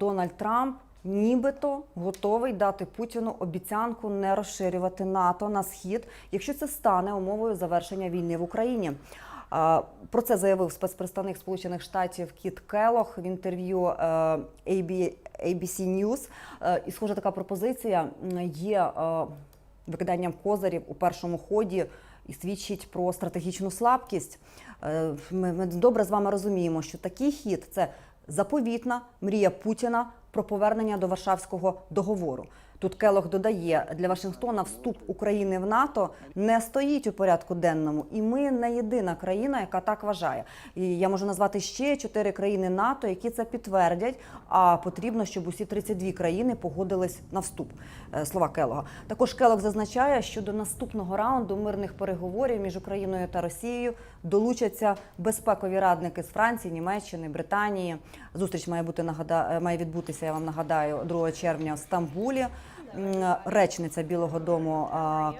Дональд Трамп нібито готовий дати Путіну обіцянку не розширювати НАТО на схід, якщо це стане умовою завершення війни в Україні. Про це заявив спецпредставник Сполучених Штатів Кіт Келох в інтерв'ю е, AB, ABC News. Е, І схоже, така пропозиція є е, викиданням козирів у першому ході і свідчить про стратегічну слабкість. Ми добре з вами розуміємо, що такий хід це заповітна мрія Путіна про повернення до Варшавського договору. Тут Келох додає, для Вашингтона вступ України в НАТО не стоїть у порядку денному, і ми не єдина країна, яка так вважає. І я можу назвати ще чотири країни НАТО, які це підтвердять. А потрібно, щоб усі 32 країни погодились на вступ. Е, Слова Келога. Також Келог зазначає, що до наступного раунду мирних переговорів між Україною та Росією долучаться безпекові радники з Франції, Німеччини, Британії. Зустріч має бути нагада... е, має відбутися. Я вам нагадаю 2 червня в Стамбулі. Речниця Білого Дому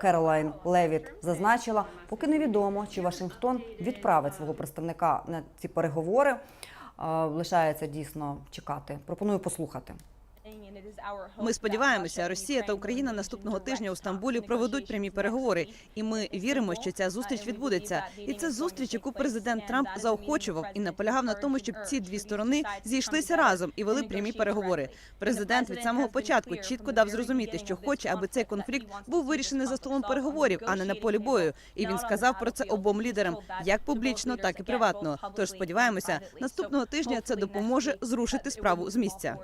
Керолайн Левіт зазначила, поки невідомо, чи Вашингтон відправить свого представника на ці переговори. Лишається дійсно чекати. Пропоную послухати. Ми сподіваємося, Росія та Україна наступного тижня у Стамбулі проведуть прямі переговори, і ми віримо, що ця зустріч відбудеться. І це зустріч, яку президент Трамп заохочував і наполягав на тому, щоб ці дві сторони зійшлися разом і вели прямі переговори. Президент від самого початку чітко дав зрозуміти, що хоче, аби цей конфлікт був вирішений за столом переговорів, а не на полі бою. І він сказав про це обом лідерам, як публічно, так і приватно. Тож сподіваємося, наступного тижня це допоможе зрушити справу з місця.